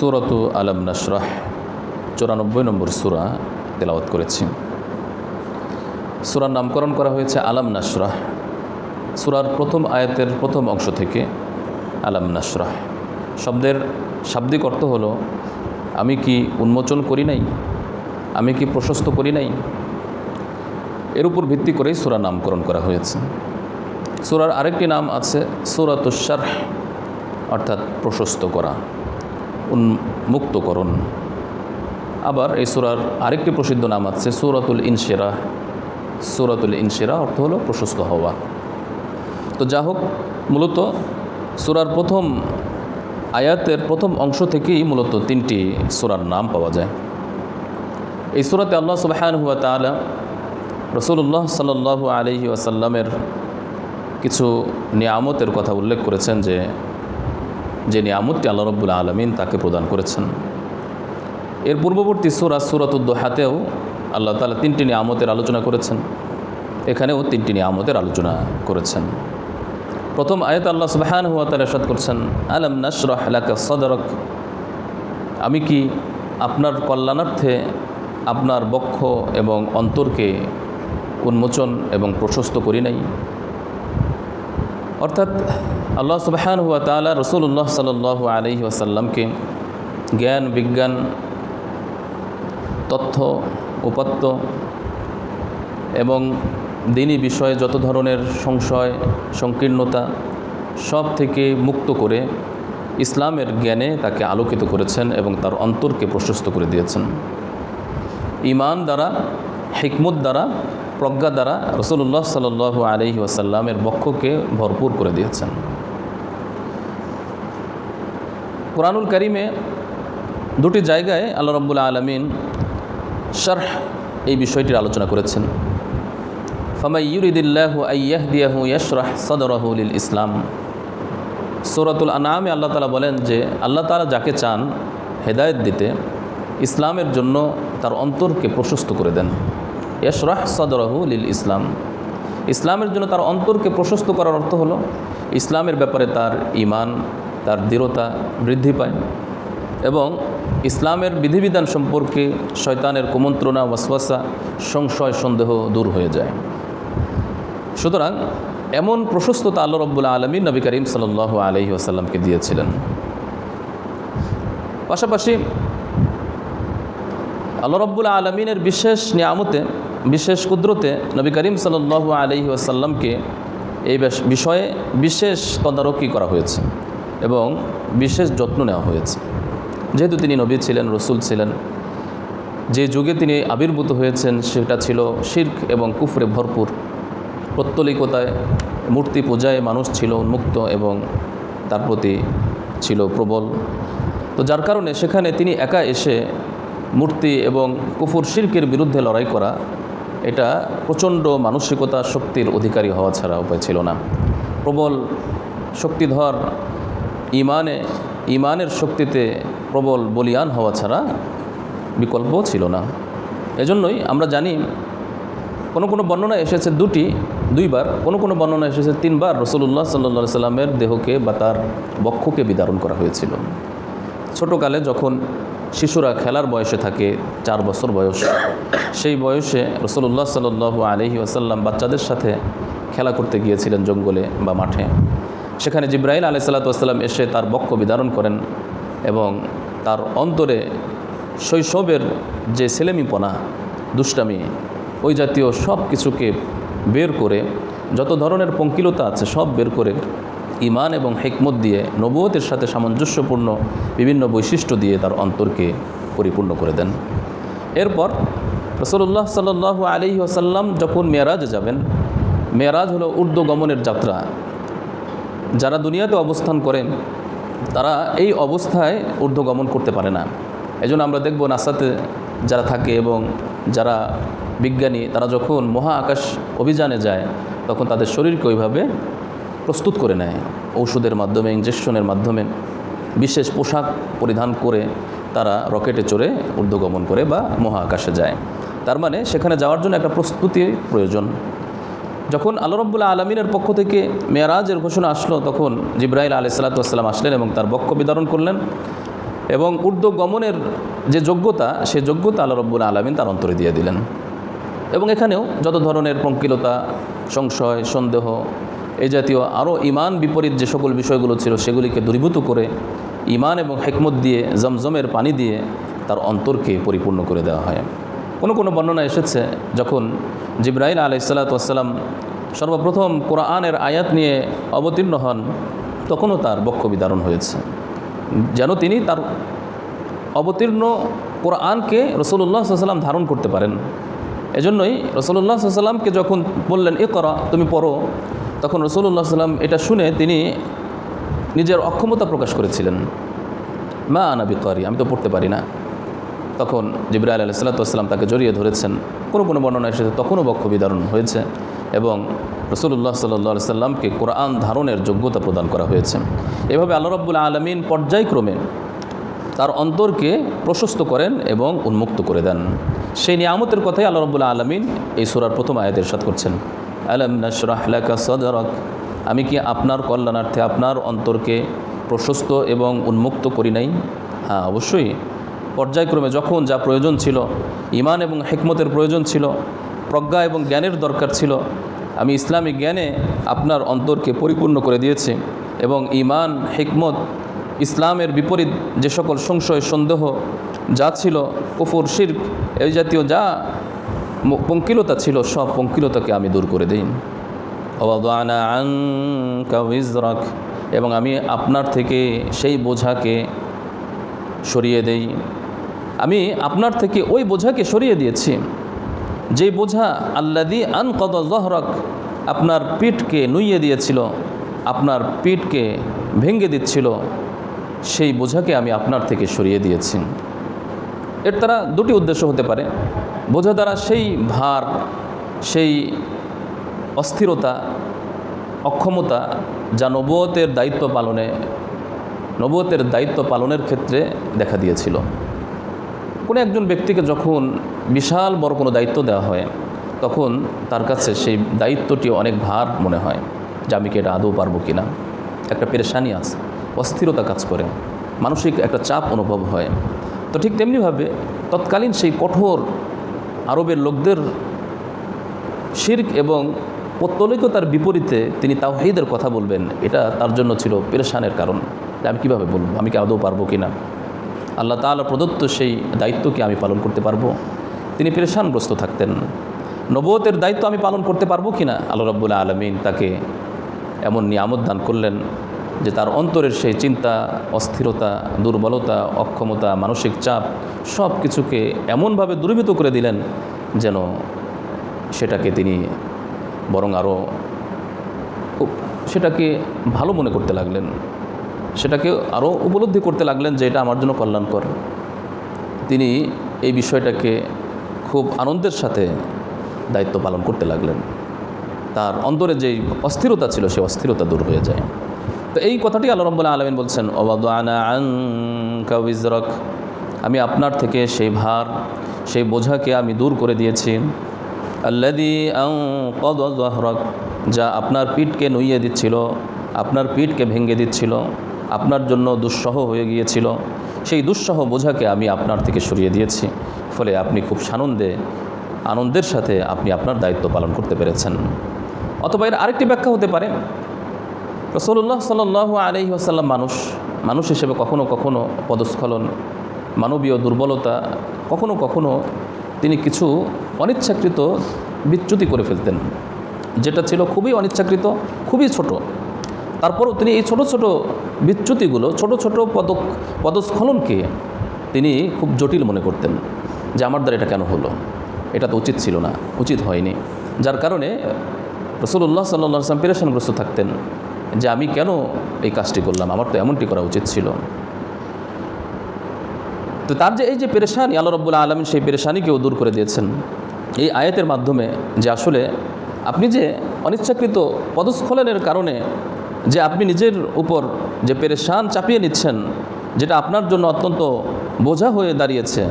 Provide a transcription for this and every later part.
সুরত আলম নাসরাহ চুরানব্বই নম্বর সুরা তেলাওয়াত করেছি। সুরার নামকরণ করা হয়েছে আলাম নাসরাহ সুরার প্রথম আয়াতের প্রথম অংশ থেকে আলাম নাসরাহ শব্দের শাব্দিক অর্থ হলো, আমি কি উন্মোচন করি নাই? আমি কি প্রশস্ত করি নাই? এর উপর ভিত্তি করেই সুরার নামকরণ করা হয়েছে। সুরার আরেকটি নাম আছে সুরাতুসার অর্থাৎ প্রশস্ত করা। উন্মুক্তকরণ। আবার এই সুরার আরেকটি প্রসিদ্ধ নাম আছে সুরাতুল ইনশেরা। সুরাতুল ইনশেরা অর্থ হলো প্রশস্ত হওয়া। তো যা হোক, মূলত সুরার প্রথম আয়াতের প্রথম অংশ থেকেই মূলত তিনটি সুরার নাম পাওয়া যায়। এই সুরাতে আল্লাহ সুবাহান হুয়া তালা রসুল্লাহ সাল্লাহ আলহি আসাল্লামের কিছু নিয়ামতের কথা উল্লেখ করেছেন যে যে নিয়ামতটি আল্লাহ রব্বুল আলমিন তাকে প্রদান করেছেন। এর পূর্ববর্তী সুরা সুরাতুদ্দোহাতেও আল্লাহ তালা তিনটি নিয়ামতের আলোচনা করেছেন। এখানেও তিনটি নিয়ামতের আলোচনা করেছেন। প্রথম আয়ত আল্লাহ সুবাহান হুয়া তার এরশাদ করছেন, আলম নাসরহ এলাকা সদরক? আমি কি আপনার কল্যাণার্থে আপনার বক্ষ এবং অন্তরকে উন্মোচন এবং প্রশস্ত করি নাই? অর্থাৎ আল্লাহ সুবাহান হুয়া তালা রসুল্লাহ সাল আলহি আসাল্লামকে জ্ঞান, বিজ্ঞান, তথ্য উপাত্ত এবং দিনী বিষয়ে যত ধরনের সংশয়, সংকীর্ণতা সব থেকে মুক্ত করে ইসলামের জ্ঞানে তাকে আলোকিত করেছেন এবং তার অন্তরকে প্রশস্ত করে দিয়েছেন। ইমান দ্বারা, হিকমত দ্বারা, প্রজ্ঞা দ্বারা রসুল্লাহ সাল আলহি ওয়াসাল্লামের বক্ষকে ভরপুর করে দিয়েছেন। কোরআনুল করিমে দুটি জায়গায় আল্লাহ রব্বুল আলমিন শারহ এই বিষয়টির আলোচনা করেছেন। ফামাই ইউরিদিল্লাহু আইয়াহদিয়াহু ইয়াশরাহ সদরহুল ইসলাম। সৌরাতুল আনামে আল্লাহ তালা বলেন যে, আল্লাহ তালা যাকে চান হেদায়ত দিতে, ইসলামের জন্য তার অন্তরকে প্রশস্ত করে দেন। ইয়াশরাহ সদরহুল ইসলাম। ইসলামের জন্য তার অন্তরকে প্রশস্ত করার অর্থ হলো, ইসলামের ব্যাপারে তার ইমান তার দৃঢ়তা বৃদ্ধি পায় এবং ইসলামের বিধিবিধান সম্পর্কে শয়তানের কুমন্ত্রণা, ওয়াসওয়াসা, সংশয়, সন্দেহ দূর হয়ে যায়। সুতরাং এমন প্রশস্ততা আল্লাহ রব্বুল্লা আলমী নবী করিম সাল আলহি আসাল্লামকে দিয়েছিলেন। পাশাপাশি আল্লাহ রব্বুল্লা আলমিনের বিশেষ নিয়ামতে, বিশেষ কুদরতে নবী করিম সাল আলহি আসাল্লামকে এই বিষয়ে বিশেষ তদারকি করা হয়েছে। এবং বিশেষ যত্ন নেওয়া হয়েছে। যেহেতু তিনি নবী ছিলেন, রসুল ছিলেন, যে যুগে তিনি আবির্ভূত হয়েছেন সেটা ছিল শির্ক এবং কুফরে ভরপুর। পত্তলিকতায় মূর্তি পূজায় মানুষ ছিল উন্মুক্ত এবং তার প্রতি ছিল প্রবল। তো যার কারণে সেখানে তিনি একা এসে মূর্তি এবং কুফুর শির্কের বিরুদ্ধে লড়াই করা, এটা প্রচণ্ড মানসিকতা শক্তির অধিকারী হওয়া ছাড়া উপায় ছিল না। প্রবল শক্তিধর ইমানে, ইমানের শক্তিতে প্রবল বলিয়ান হওয়া ছাড়া বিকল্প ছিল না। এজন্যই আমরা জানি, কোনো কোনো বর্ণনা এসেছে দুটি, দুইবার, কোনো কোনো বর্ণনা এসেছে তিনবার রসুল্লাহ সাল্লা সাল্লামের দেহকে বা তার বক্ষকে বিদারণ করা হয়েছিল। ছোটোকালে যখন শিশুরা খেলার বয়সে থাকে, চার বছর বয়স, সেই বয়সে রসুল্লাহ সাল আলহি আসাল্লাম বাচ্চাদের সাথে খেলা করতে গিয়েছিলেন জঙ্গলে বা মাঠে। সেখানে জিব্রাহিল আলি সাল্লাতাম এসে তার বক্ষ বিদারণ করেন এবং তার অন্তরে শৈশবের যে ছেলেমিপনা, দুষ্টামি, ওই জাতীয় সব কিছুকে বের করে, যত ধরনের পঙ্কিলতা আছে সব বের করে ইমান এবং হেকমত দিয়ে নবুয়তের সাথে সামঞ্জস্যপূর্ণ বিভিন্ন বৈশিষ্ট্য দিয়ে তার অন্তরকে পরিপূর্ণ করে দেন। এরপর রসল্লাহ সাল আলি আসাল্লাম যখন মেয়ারাজে যাবেন, মেয়ারাজ হলো ঊর্ধ্বগমনের যাত্রা। যারা দুনিয়াতে অবস্থান করেন, তারা এই অবস্থায় ঊর্ধ্বগমন করতে পারে না। এজন্য আমরা দেখব নাসাতে যারা থাকে এবং যারা বিজ্ঞানী, তারা যখন মহা আকাশ অভিযানে যায়, তখন তাদের শরীরকে ওইভাবে প্রস্তুত করে নেয়। ঔষধের মাধ্যমে ইঞ্জেকশনের মাধ্যমে, বিশেষ পোশাক পরিধান করে তারা রকেটে চড়ে ঊর্ধ্বগমন করে বা মহা আকাশে যায়। তার মানে সেখানে যাওয়ার জন্য একটা প্রস্তুতি প্রয়োজন। যখন আল্লাহ রব্বুল্লাহ আলমিনের পক্ষ থেকে মেয়ারাজের ঘোষণা আসলো, তখন জিব্রাহিল আলি আসলেন এবং তার বক্ষ বিতরণ করলেন এবং উর্দু গমনের যে যোগ্যতা, সে যোগ্যতা আল্লাহ রব্বুল আলমিন তার অন্তরে দিয়ে দিলেন। এবং এখানেও যত ধরনের পঙ্কিলতা সংশয়, সন্দেহ এই জাতীয় আরও ইমান বিপরীত যে সকল বিষয়গুলো ছিল, সেগুলিকে দূরীভূত করে ইমান এবং হেকমত দিয়ে, জমজমের পানি দিয়ে তার অন্তরকে পরিপূর্ণ করে দেওয়া হয়। কোনো কোনো বর্ণনা এসেছে যখন জিব্রাইল আলাইসাল্লাতাম সর্বপ্রথম কোরআনের আয়াত নিয়ে অবতীর্ণ হন, তখনও তার বক্ষ বিদারণ হয়েছে। যেন তিনি তার অবতীর্ণ কোরআনকে রসুল্লাহ সাল্লাম ধারণ করতে পারেন। এজন্যই রসুল্লাহ সাল্লামকে যখন বললেন এ করা তুমি পড়ো, তখন রসুল্লাহ সাল্লাম এটা শুনে তিনি নিজের অক্ষমতা প্রকাশ করেছিলেন। মা আনাবি করি আমি তো পড়তে পারি না। তখন জিব্রাহ আলাহ সাল্লাতাম তাকে জড়িয়ে ধরেছেন। কোনো কোনো বর্ণনা এসেছে তখনও বক্ষ বিদারণ হয়েছে এবং রসুল্লাহ সাল্লাহ সাল্লামকে কোরআন ধারণের যোগ্যতা প্রদান করা হয়েছে। এভাবে আল্লাহ রব্বুল আলমিন পর্যায়ক্রমে তার অন্তরকে প্রশস্ত করেন এবং উন্মুক্ত করে দেন। সেই নিয়ামতের কথাই আল্লাহ রব্বুল আলমিন এই সুরার প্রথম আয়াতের সাথ করছেন। আলম নশরাহলাকা সদরক, আমি কি আপনার কল্যাণার্থে আপনার অন্তরকে প্রশস্ত এবং উন্মুক্ত করি নাই? হ্যাঁ অবশ্যই। পর্যায়ক্রমে যখন যা প্রয়োজন ছিল ইমান এবং হেকমতের প্রয়োজন ছিল, প্রজ্ঞা এবং জ্ঞানের দরকার ছিল, আমি ইসলামী জ্ঞানে আপনার অন্তরকে পরিপূর্ণ করে দিয়েছি এবং ইমান হেকমত, ইসলামের বিপরীত যে সকল সংশয়, সন্দেহ যা ছিল, কুফুর, শির্ক, এই জাতীয় যা পঙ্কিলতা ছিল, সব পঙ্কিলতাকে আমি দূর করে দিই। এবং আমি আপনার থেকে সেই বোঝাকে সরিয়ে দেই। আমি আপনার থেকে ওই বোঝাকে সরিয়ে দিয়েছি। যে বোঝা আল্লাদি আন কদ জহরক আপনার পিঠকে নুইয়ে দিয়েছিল, আপনার পিঠকে ভেঙে দিচ্ছিল, সেই বোঝাকে আমি আপনার থেকে সরিয়ে দিয়েছি। এর দ্বারা দুটি উদ্দেশ্য হতে পারে। বোঝা দ্বারা সেই ভার, সেই অস্থিরতা, অক্ষমতা যা নবতের দায়িত্ব পালনে নবতের দায়িত্ব পালনের ক্ষেত্রে দেখা দিয়েছিল। কোনো একজন ব্যক্তিকে যখন বিশাল বড় কোনো দায়িত্ব দেওয়া হয়, তখন তার কাছে সেই দায়িত্বটি অনেক ভার মনে হয় যে আমি কি এটা আদৌ পারব কি না। একটা পেরেশানি আছে, অস্থিরতা কাজ করে, মানসিক একটা চাপ অনুভব হয়। তো ঠিক তেমনিভাবে তৎকালীন সেই কঠোর আরবের লোকদের শির্ক এবং পত্তলিকতার বিপরীতে তিনি তাওহিদের কথা বলবেন, এটা তার জন্য ছিল পেরেশানের কারণ। আমি কীভাবে বলব, আমি কি আদৌ পারব কি না? আল্লাহ তাআলা প্রদত্ত সেই দায়িত্বকে আমি পালন করতে পারব। তিনি পেরেশানগ্রস্ত থাকতেন। নবতের দায়িত্ব আমি পালন করতে পারব কি না আল্লাহ রব্বুল্লাহ আলমিন তাকে এমন নিয়ামত দান করলেন যে তার অন্তরের সেই চিন্তা, অস্থিরতা, দুর্বলতা, অক্ষমতা, মানসিক চাপ সব কিছুকে এমনভাবে দূরীভূত করে দিলেন যেন সেটাকে তিনি বরং আরও সেটাকে ভালো মনে করতে লাগলেন। সেটাকে আরও উপলব্ধি করতে লাগলেন যে এটা আমার জন্য কল্যাণকর। তিনি এই বিষয়টাকে খুব আনন্দের সাথে দায়িত্ব পালন করতে লাগলেন। তার অন্তরে যেই অস্থিরতা ছিল, সেই অস্থিরতা দূর হয়ে যায়। তো এই কথাটি আল্লাহ রব্বুল্লাহ আলমিন বলছেন উইজরক আমি আপনার থেকে সেই ভার, সেই বোঝাকে আমি দূর করে দিয়েছি। আল্লাদি কদরক যা আপনার পিঠকে নুইয়ে দিচ্ছিল, আপনার পিঠকে ভেঙে দিচ্ছিল। আপনার জন্য দুঃসহ হয়ে গিয়েছিল। সেই দুঃসহ বোঝাকে আমি আপনার থেকে সরিয়ে দিয়েছি। ফলে আপনি খুব সানন্দে, আনন্দের সাথে আপনি আপনার দায়িত্ব পালন করতে পেরেছেন। অথবা এর আরেকটি ব্যাখ্যা হতে পারে। রসল্লাহ সাল আলহি আসাল্লাম মানুষ মানুষ হিসেবে কখনো কখনো পদস্খলন, মানবীয় দুর্বলতা, কখনো কখনো তিনি কিছু অনিচ্ছাকৃত বিচ্যুতি করে ফেলতেন। যেটা ছিল খুবই অনিচ্ছাকৃত, খুবই ছোট। তারপরও তিনি এই ছোট ছোট বিচ্যুতিগুলো, ছোট ছোট পদ পদস্খলনকে তিনি খুব জটিল মনে করতেন যে আমার দ্বারা এটা কেন হলো? এটা তো উচিত ছিল না, উচিত হয়নি। যার কারণে রসুল্লাহ সাল্লা সাল্লাম পেরেশানগ্রস্ত থাকতেন যে আমি কেন এই কাজটি করলাম, আমার তো এমনটি করা উচিত ছিল। তো তার যে এই যে পেরেশানি, আল্লাহ রব্বুল্লা আলমিন সেই পেরেশানিকেও দূর করে দিয়েছেন। এই আয়াতের মাধ্যমে যে আসলে আপনি যে অনিচ্ছাকৃত পদস্খলনের কারণে যে আপনি নিজের উপর যে পেরেশান চাপিয়ে নিচ্ছেন, যেটা আপনার জন্য অত্যন্ত বোঝা হয়ে দাঁড়িয়েছে,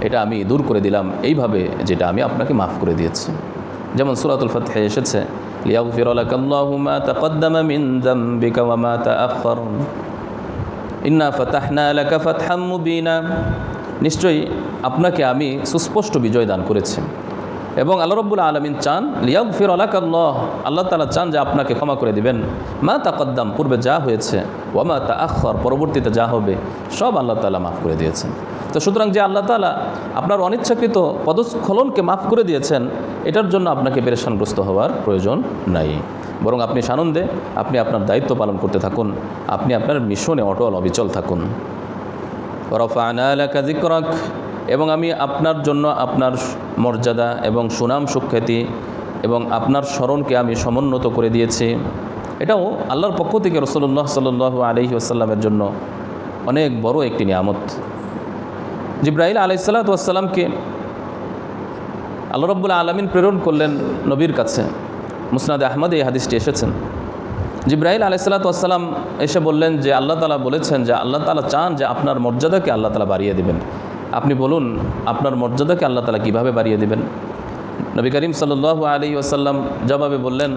এটা আমি দূর করে দিলাম। এইভাবে যেটা আমি আপনাকে মাফ করে দিয়েছি। যেমন সুরাতুল ফতহে এসেছে নিশ্চয়ই আপনাকে আমি সুস্পষ্ট বিজয় দান করেছি। এবং আল্লাহ রব্বুল আলমিন চান লিয়াক ফির আল্লাহ। আল্লাহ তালা চান যে আপনাকে ক্ষমা করে দিবেন। মা তাকদ্দাম, পূর্বে যা হয়েছে ওমা তা আখর পরবর্তীতে যা হবে, সব আল্লাহ তালা মাফ করে দিয়েছেন। তো সুতরাং যে আল্লাহ তালা আপনার অনিচ্ছাকৃত পদস্খলনকে মাফ করে দিয়েছেন, এটার জন্য আপনাকে পেরেশানগ্রস্ত হওয়ার প্রয়োজন নাই। বরং আপনি সানন্দে আপনি আপনার দায়িত্ব পালন করতে থাকুন, আপনি আপনার মিশনে অটল অবিচল থাকুন। রফানা এলাকা জিকরক এবং আমি আপনার জন্য আপনার মর্যাদা এবং সুনাম সুখ্যাতি এবং আপনার স্মরণকে আমি সমুন্নত করে দিয়েছি। এটাও আল্লাহর পক্ষ থেকে রসল্লাহ সাল আলহি আসাল্লামের জন্য অনেক বড় একটি নিয়ামত। জিব্রাহিল আলাইসাল্লাতামকে আল্লাহ রব্বুল্লা আলমিন প্রেরণ করলেন নবীর কাছে। মুসনাদ আহমদ এই হাদিসটি এসেছেন। জিব্রাহিল আলাইসাল্লাতাম এসে বললেন যে, আল্লাহ তালা বলেছেন যে, আল্লাহ তালা চান যে আপনার মর্যাদাকে আল্লাহ তালা বাড়িয়ে দেবেন। আপনি বলুন, আপনার মর্যাদাকে আল্লাহ তালা কীভাবে বাড়িয়ে দেবেন? নবী করিম সাল্লাহ আলী আসাল্লাম জবাবে বললেন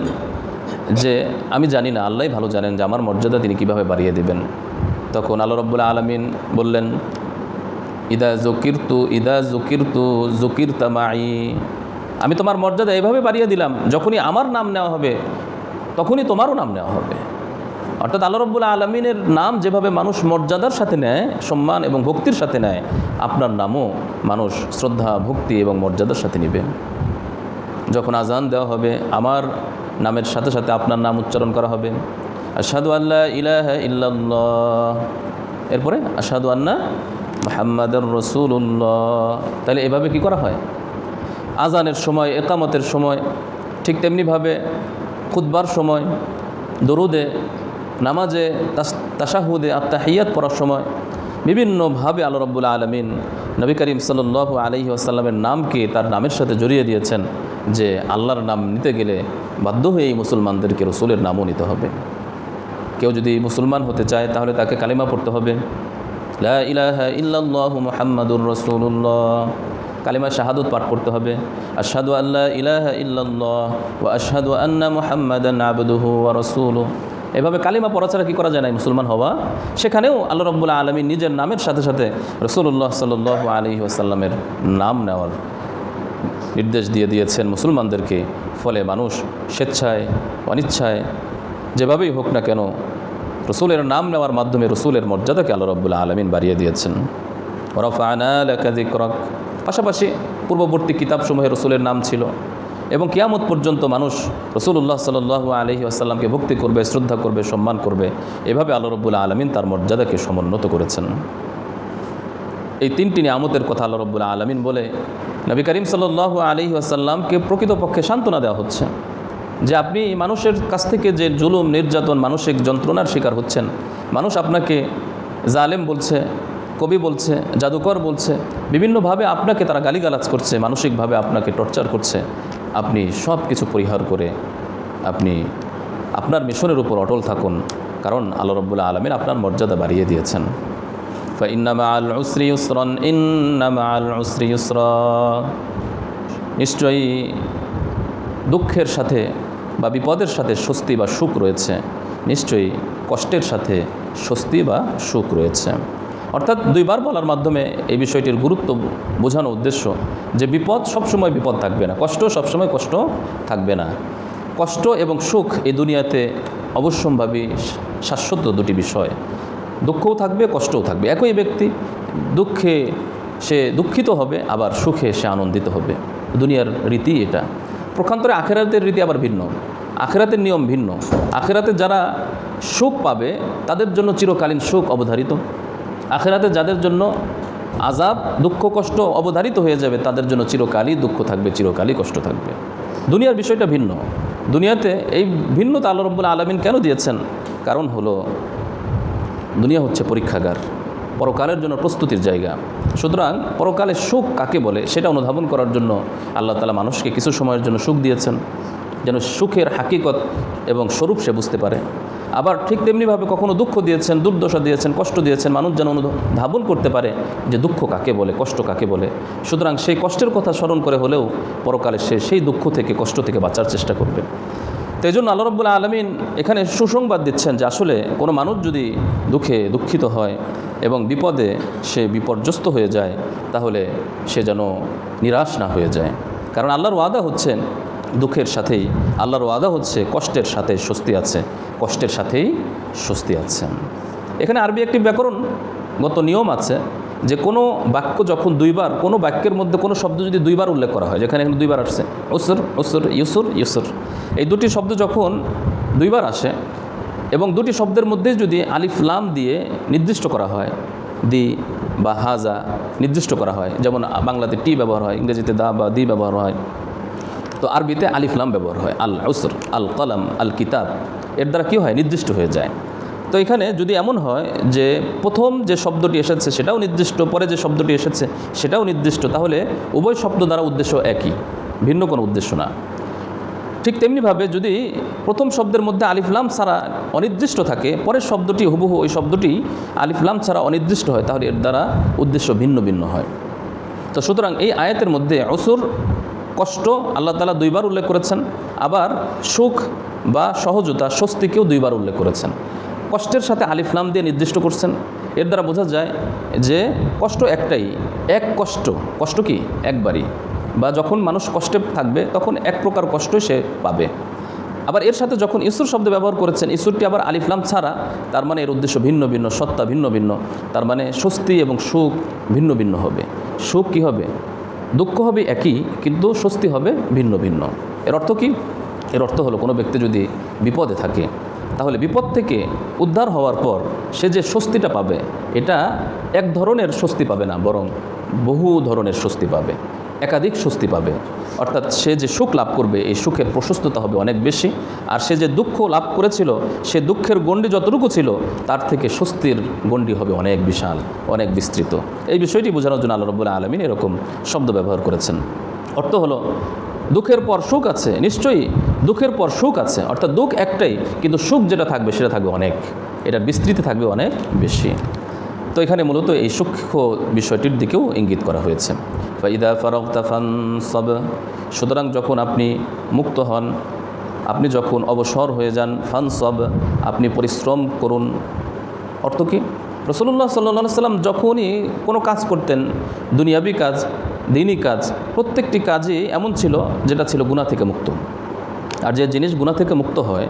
যে, আমি জানি না আল্লাহ ভালো জানেন যে আমার মর্যাদা তিনি কীভাবে বাড়িয়ে দেবেন। তখন আল্লাহ রব্বুল্লা আলমিন বললেন, ইদা জকিরতু ইদা জকিরতু জকির তামাই আমি তোমার মর্যাদা এভাবে বাড়িয়ে দিলাম, যখনই আমার নাম নেওয়া হবে, তখনই তোমারও নাম নেওয়া হবে। অর্থাৎ আল্লাহ রব্বুল আলমিনের নাম যেভাবে মানুষ মর্যাদার সাথে নেয়, সম্মান এবং ভক্তির সাথে নেয়, আপনার নামও মানুষ শ্রদ্ধা, ভক্তি এবং মর্যাদার সাথে নেবে। যখন আজান দেওয়া হবে, আমার নামের সাথে সাথে আপনার নাম উচ্চারণ করা হবে। আসাদু আল্লাহ ইলাহ ইল্লাল্লাহ। এরপরে আসাদু আন্না মোহাম্মদর রসুল্লাহ তাহলে এভাবে কি করা হয়? আজানের সময়, একামতের সময়, ঠিক তেমনিভাবে খুদ্বার সময়, দরুদে নামাজে তাসাহুদে আত্মাহিয়াত পড়ার সময় বিভিন্নভাবে আল্লাহ রব্বুল্লা আলমিন নবী করিম সাল আলহি আসাল্লামের নামকে তার নামের সাথে জড়িয়ে দিয়েছেন যে আল্লাহর নাম নিতে গেলে বাধ্য হয়ে এই মুসলমানদেরকে রসুলের নামও নিতে হবে। কেউ যদি মুসলমান হতে চায় তাহলে তাকে কালিমা পড়তে হবে। মুহাম্মাদুর রাসূলুল্লাহ। কালিমা শাহাদত পাঠ করতে হবে। আশহাদু আল্লাহ ইলাহা ইল্লাল্লাহ ওয়া আশহাদু আন্না মুহাম্মাদান রাসূলুহু। এভাবে কালিমা পড়া ছাড়া কী করা যায় না মুসলমান হওয়া? সেখানেও আল্লাহ রব্বুল্লা আলমী নিজের নামের সাথে সাথে রসুল্লাহ সাল্লাহ আলী আসাল্লামের নাম নেওয়ার নির্দেশ দিয়ে দিয়েছেন মুসলমানদেরকে। ফলে মানুষ স্বেচ্ছায়, অনিচ্ছায়, যেভাবেই হোক না কেন রসুলের নাম নেওয়ার মাধ্যমে রসুলের মর্যাদাকে আল্লাহ রব্বুল্লা আলমিন বাড়িয়ে দিয়েছেন। রফানাজিক্রক পাশাপাশি পূর্ববর্তী কিতাবসমূহে রসুলের নাম ছিল। এবং কিয়ামত পর্যন্ত মানুষ রসুল্লাহ সাল আলহি আসাল্লামকে ভক্তি করবে, শ্রদ্ধা করবে, সম্মান করবে। এভাবে আল্লাহ রব্বুল্লা আলমিন তার মর্যাদাকে সমুন্নত করেছেন। এই তিনটি নিয়ামতের কথা আল্লাহ রব্বুল্লা আলমিন বলে নবী করিম সাল্লাহ আলহি আসাল্লামকে প্রকৃতপক্ষে সান্ত্বনা দেওয়া হচ্ছে যে আপনি মানুষের কাছ থেকে যে জুলুম, নির্যাতন, মানসিক যন্ত্রণার শিকার হচ্ছেন, মানুষ আপনাকে জালেম বলছে, কবি বলছে, জাদুকর বলছে, বিভিন্নভাবে আপনাকে তারা গালিগালাজ করছে, মানসিকভাবে আপনাকে টর্চার করছে। আপনি সব কিছু পরিহার করে আপনি আপনার মিশনের উপর অটল থাকুন, কারণ আল্লাহ রব্বুল্লা আলমিন আপনার মর্যাদা বাড়িয়ে দিয়েছেন। নিশ্চয়ই দুঃখের সাথে বা বিপদের সাথে স্বস্তি বা সুখ রয়েছে। নিশ্চয়ই কষ্টের সাথে স্বস্তি বা সুখ রয়েছে। অর্থাৎ দুইবার বলার মাধ্যমে এই বিষয়টির গুরুত্ব বোঝানো উদ্দেশ্য যে বিপদ সবসময় বিপদ থাকবে না, কষ্ট সবসময় কষ্ট থাকবে না। কষ্ট এবং সুখ এই দুনিয়াতে অবশ্যম্ভাবী শাশ্বত দুটি বিষয়। দুঃখও থাকবে, কষ্টও থাকবে। একই ব্যক্তি দুঃখে সে দুঃখিত হবে, আবার সুখে সে আনন্দিত হবে। দুনিয়ার রীতি এটা। প্রখান্তরে আখেরাতের রীতি আবার ভিন্ন। আখেরাতের নিয়ম ভিন্ন। আখেরাতে যারা সুখ পাবে, তাদের জন্য চিরকালীন সুখ অবধারিত। আখেরাতে যাদের জন্য আজাব দুঃখ, কষ্ট অবধারিত হয়ে যাবে, তাদের জন্য চিরকালই দুঃখ থাকবে, চিরকালই কষ্ট থাকবে। দুনিয়ার বিষয়টা ভিন্ন। দুনিয়াতে এই ভিন্নতা আল্লাহ রব্বুল আলমিন কেন দিয়েছেন? কারণ হলো, দুনিয়া হচ্ছে পরীক্ষাগার, পরকালের জন্য প্রস্তুতির জায়গা। সুতরাং পরকালে সুখ কাকে বলে, সেটা অনুধাবন করার জন্য আল্লাহ তালা মানুষকে কিছু সময়ের জন্য সুখ দিয়েছেন, যেন সুখের হাকিকত এবং স্বরূপ সে বুঝতে পারে। আবার ঠিক তেমনিভাবে কখনো দুঃখ দিয়েছেন, দুর্দশা দিয়েছেন, কষ্ট দিয়েছেন, মানুষ যেন অনুধাবন করতে পারে যে দুঃখ কাকে বলে, কষ্ট কাকে বলে। সুতরাং সেই কষ্টের কথা স্মরণ করে হলেও পরকালে সে সেই দুঃখ থেকে, কষ্ট থেকে বাঁচার চেষ্টা করবে। তো এই জন্য আল্লাহ আলমিন এখানে সুসংবাদ দিচ্ছেন যে আসলে কোনো মানুষ যদি দুঃখে দুঃখিত হয় এবং বিপদে সে বিপর্যস্ত হয়ে যায়, তাহলে সে যেন নিরাশ না হয়ে যায়। কারণ আল্লাহর ওয়াদা হচ্ছেন দুঃখের সাথেই, আল্লাহর ওয়াদা হচ্ছে কষ্টের সাথে স্বস্তি আছে, কষ্টের সাথেই স্বস্তি আছে। এখানে আরবি একটি ব্যাকরণগত নিয়ম আছে যে কোনো বাক্য যখন দুইবার, কোনো বাক্যের মধ্যে কোনো শব্দ যদি দুইবার উল্লেখ করা হয়, যেখানে এখানে দুইবার আসছে, উসুর উসুর, ইউসুর ইউসুর। এই দুটি শব্দ যখন দুইবার আসে এবং দুটি শব্দের মধ্যে যদি আলিফ লাম দিয়ে নির্দিষ্ট করা হয়, দি বা হাজা নির্দিষ্ট করা হয়, যেমন বাংলাতে টি ব্যবহার হয়, ইংরেজিতে দা বা দি ব্যবহার হয় তো আরবিতে আলিফলাম ব্যবহার হয়, আল উসর, আল কলাম, আল কিতাব। এর দ্বারা কী হয়? নির্দিষ্ট হয়ে যায়। তো এখানে যদি এমন হয় যে প্রথম যে শব্দটি এসেছে সেটাও নির্দিষ্ট, পরে যে শব্দটি এসেছে সেটাও নির্দিষ্ট, তাহলে উভয় শব্দ দ্বারা উদ্দেশ্য একই, ভিন্ন কোনো উদ্দেশ্য না। ঠিক তেমনিভাবে যদি প্রথম শব্দের মধ্যে আলিফলাম ছাড়া অনির্দিষ্ট থাকে, পরের শব্দটি হুবহু ওই শব্দটি আলিফলাম ছাড়া অনির্দিষ্ট হয়, তাহলে এর দ্বারা উদ্দেশ্য ভিন্ন ভিন্ন হয়। তো সুতরাং এই আয়াতের মধ্যে অসুর কষ্ট আল্লাহ তালা দুইবার উল্লেখ করেছেন, আবার সুখ বা সহজতা, স্বস্তিকেও দুইবার উল্লেখ করেছেন। কষ্টের সাথে আলিফলাম দিয়ে নির্দিষ্ট করছেন। এর দ্বারা বোঝা যায় যে কষ্ট একটাই, এক কষ্ট কষ্ট কি? একবারই। বা যখন মানুষ কষ্টে থাকবে, তখন এক প্রকার কষ্টই সে পাবে। আবার এর সাথে যখন ইসুর শব্দ ব্যবহার করেছেন, ইসুরটি আবার আলিফলাম ছাড়া, তার মানে এর উদ্দেশ্য ভিন্ন ভিন্ন, সত্তা ভিন্ন ভিন্ন, তার মানে স্বস্তি এবং সুখ ভিন্ন ভিন্ন হবে। সুখ কী হবে? দুঃখ হবে একই, কিন্তু স্বস্তি হবে ভিন্ন ভিন্ন। এর অর্থ কি? এর অর্থ হলো কোনো ব্যক্তি যদি বিপদে থাকে, তাহলে বিপদ থেকে উদ্ধার হওয়ার পর সে যে স্বস্তিটা পাবে, এটা এক ধরনের স্বস্তি পাবে না, বরং বহু ধরনের স্বস্তি পাবে। একাধিক স্বস্তি পাবে। অর্থাৎ সে যে সুখ লাভ করবে, এই সুখের প্রশস্ততা হবে অনেক বেশি। আর সে যে দুঃখ লাভ করেছিল, সে দুঃখের গণ্ডি যতটুকু ছিল, তার থেকে স্বস্তির গণ্ডি হবে অনেক বিশাল, অনেক বিস্তৃত। এই বিষয়টি বোঝানোর জন্য আল্লাহ রবুল্লাহ আলমিন এরকম শব্দ ব্যবহার করেছেন। অর্থ হলো, দুঃখের পর সুখ আছে, নিশ্চয়ই দুঃখের পর সুখ আছে। অর্থাৎ দুঃখ একটাই, কিন্তু সুখ যেটা থাকবে, সেটা থাকবে অনেক। এটা বিস্তৃতি থাকবে অনেক বেশি। তো এখানে মূলত এই সূক্ষ্ম বিষয়টির দিকেও ইঙ্গিত করা হয়েছে। বা ইদা ফারক্তাফান সব সুতরাং যখন আপনি মুক্ত হন, আপনি যখন অবসর হয়ে যান ফান সব আপনি পরিশ্রম করুন। অর্থ কি? রসুল্লাহ সাল্লা সাল্লাম যখনই কোনো কাজ করতেন, দুনিয়াবি কাজ দিনই কাজ, প্রত্যেকটি কাজই এমন ছিল যেটা ছিল গুণা থেকে মুক্ত। আর যে জিনিস গুণা থেকে মুক্ত হয়,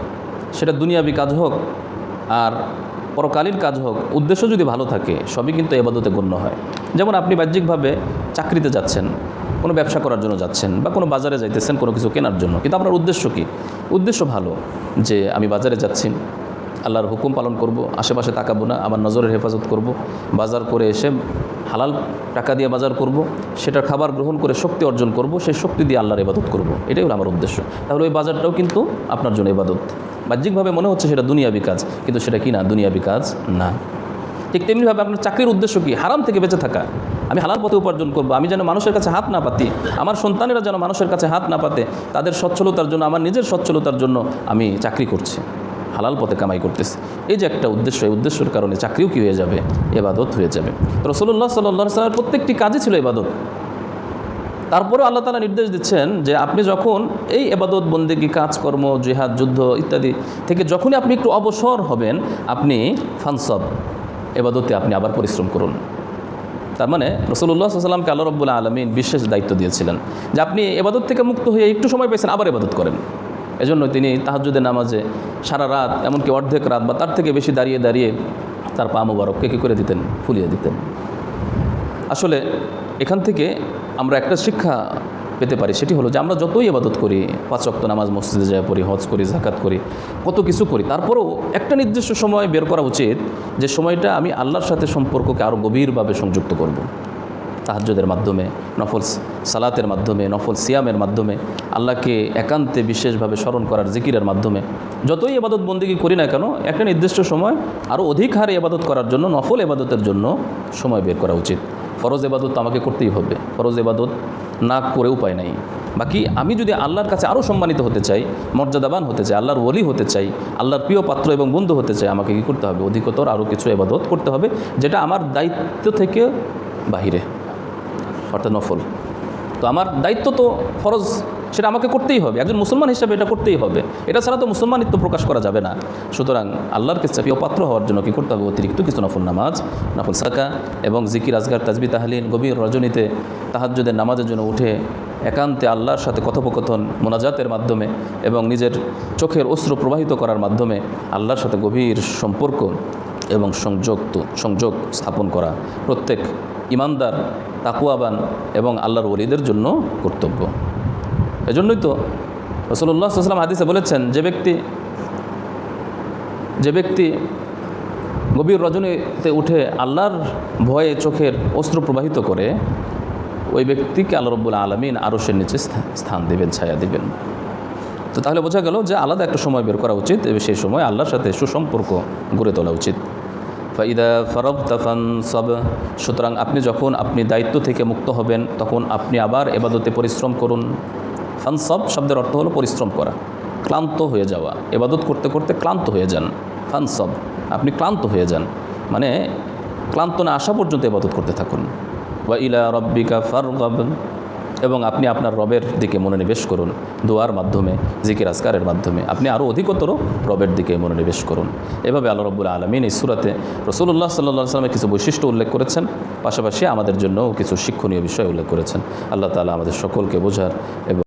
সেটা দুনিয়াবি কাজ হোক, আর পরকালীন কাজ হোক, উদ্দেশ্য যদি ভালো থাকে, সবই কিন্তু এবাদতে গণ্য হয়। যেমন আপনি বাহ্যিকভাবে চাকরিতে যাচ্ছেন, কোনো ব্যবসা করার জন্য যাচ্ছেন বা কোনো বাজারে যাইতেছেন কোনো কিছু কেনার জন্য, কিন্তু আপনার উদ্দেশ্য কী? উদ্দেশ্য ভালো যে আমি বাজারে যাচ্ছি, আল্লাহর হুকুম পালন করব, আশেপাশে তাকাবো না, আমার নজরের হেফাজত করব, বাজার করে এসে হালাল টাকা দিয়ে বাজার করব সেটা খাবার গ্রহণ করে শক্তি অর্জন করব, সেই শক্তি দিয়ে আল্লাহর ইবাদত করব। এটাই হলো আমার উদ্দেশ্য। তাহলে ওই বাজারটাও কিন্তু আপনার জন্য ইবাদত। বাহ্যিকভাবে মনে হচ্ছে সেটা দুনিয়াবি কাজ, কিন্তু সেটা কি না? দুনিয়াবি কাজ না। ঠিক তেমনিভাবে আপনার চাকরির উদ্দেশ্য কি? হারাম থেকে বেঁচে থাকা। আমি হালাল পথে উপার্জন করব। আমি যেন মানুষের কাছে হাত না পাতি, আমার সন্তানেরা যেন মানুষের কাছে হাত না পাতে, তাদের সচ্ছলতার জন্য, আমার নিজের সচ্ছলতার জন্য আমি চাকরি করছি। হালাল পথে কামাই করতেছে। এই যে একটা উদ্দেশ্য, এই উদ্দেশ্যের কারণে চাকরিও কি হয়ে যাবে? এবাদত হয়ে যাবে। রসল্লাহ সাল্লাহ সাল্লামের প্রত্যেকটি কাজই ছিল এবাদত। তারপরেও আল্লাহ তালা নির্দেশ দিচ্ছেন যে আপনি যখন এই এবাদত, বন্দেগি, কাজকর্ম, জেহাদ, যুদ্ধ ইত্যাদি থেকে যখনই আপনি একটু অবসর হবেন, আপনি ফানসব, এবাদতে আপনি আবার পরিশ্রম করুন। তার মানে রসুল্লাহ সাল্লামকে আল্লাহ রব্বুল্লাহ আলমিন বিশেষ দায়িত্ব দিয়েছিলেন যে আপনি এবাদত থেকে মুক্ত হয়ে একটু সময় পেয়েছেন, আবার এবাদত করেন। এজন্য তিনি তাহাজুদের নামাজে সারা রাত, এমনকি অর্ধেক রাত বা তার থেকে বেশি দাঁড়িয়ে দাঁড়িয়ে তার পা মোবারককে কী করে দিতেন, ফুলিয়ে দিতেন আসলে এখান থেকে আমরা একটা শিক্ষা পেতে পারি, সেটি হলো যে আমরা যতই আবাদত করি, পাঁচ অক্ত নামাজ মসজিদে যায় পড়ি, হজ করি জাকাত করি, কত কিছু করি, তারপরেও একটা নির্দিষ্ট সময় বের করা উচিত যে সময়টা আমি আল্লাহর সাথে সম্পর্ককে আরও গভীরভাবে সংযুক্ত করব। তাহাজ্যদের মাধ্যমে, নফল সালাতের মাধ্যমে, নফল সিয়ামের মাধ্যমে, আল্লাহকে একান্তে বিশেষভাবে স্মরণ করার জিকিরের মাধ্যমে। যতই এবাদত বন্দিগি করি না কেন, একটা নির্দিষ্ট সময় আরও অধিক হারে এবাদত করার জন্য, নফল এবাদতের জন্য সময় বের করা উচিত। ফরজ এবাদত আমাকে করতেই হবে। ফরজ এবাদত না করে উপায় নাই। বাকি আমি যদি আল্লাহর কাছে আরও সম্মানিত হতে চাই, মর্যাদাবান হতে চাই, আল্লাহর ওলি হতে চাই, আল্লাহর প্রিয় পাত্র এবং বন্ধু হতে চাই, আমাকে কী করতে হবে? অধিকতর আরও কিছু এবাদত করতে হবে, যেটা আমার দায়িত্ব থেকে বাহিরে। অর্থাৎ নফল। তো আমার দায়িত্ব তো ফরজ, সেটা আমাকে করতেই হবে। একজন মুসলমান হিসাবে এটা করতেই হবে। এটা ছাড়া তো মুসলমানিত্ব প্রকাশ করা যাবে না। সুতরাং আল্লাহর কাছে প্রিয় পাত্র হওয়ার জন্য কী করতে হবে? অতিরিক্ত কিছু নফল নামাজ, নফল সাকা এবং জিকির আজগার, তাজবি তাহলিন গভীর রজনীতে তাহাজ্জুদের নামাজের জন্য উঠে একান্তে আল্লাহর সাথে কথোপকথন, মোনাজাতের মাধ্যমে এবং নিজের চোখের অস্ত্র প্রবাহিত করার মাধ্যমে আল্লাহর সাথে গভীর সম্পর্ক এবং সংযোগ সংযোগ স্থাপন করা। প্রত্যেক ইমানদার তাকুয়াবান এবং আল্লাহর ওলিদের জন্য কর্তব্য। এজন্যই তো রসল্লাহ সাল্লাম হাদিসে বলেছেন, যে ব্যক্তি যে ব্যক্তি গভীর রজনীতে উঠে আল্লাহর ভয়ে চোখের অস্ত্র প্রবাহিত করে, ওই ব্যক্তিকে আল্লাহ রব্বুল আলমিন আরশের নিচে স্থান দেবেন, ছায়া দেবেন। তো তাহলে বোঝা গেল যে আলাদা একটা সময় বের করা উচিত, এবং সেই সময় আল্লাহর সাথে সুসম্পর্ক গড়ে তোলা উচিত। ফাইদা ফরব তাফান সব সুতরাং আপনি যখন আপনি দায়িত্ব থেকে মুক্ত হবেন, তখন আপনি আবার এবাদতে পরিশ্রম করুন। ফানসব শব্দের অর্থ হলো পরিশ্রম করা, ক্লান্ত হয়ে যাওয়া। এবাদত করতে করতে ক্লান্ত হয়ে যান। ফানসব, আপনি ক্লান্ত হয়ে যান। মানে ক্লান্ত না আসা পর্যন্ত এবাদত করতে থাকুন। ওয়া ইলা রব্বিকা ফারগাব। এবং আপনি আপনার রবের দিকে মনোনিবেশ করুন। দোয়ার মাধ্যমে, জিকির আসকারের মাধ্যমে। আপনি আরও অধিকতর রবের দিকে মনোনিবেশ করুন। এভাবে আল্লাহ রব্বুল আলমিন এই সুরাতে রসুল্লাহ সাল্লাহ সাল্লামের কিছু বৈশিষ্ট্য উল্লেখ করেছেন। পাশাপাশি আমাদের জন্যও কিছু শিক্ষণীয় বিষয় উল্লেখ করেছেন। আল্লাহ তালা আমাদের সকলকে বোঝার এবং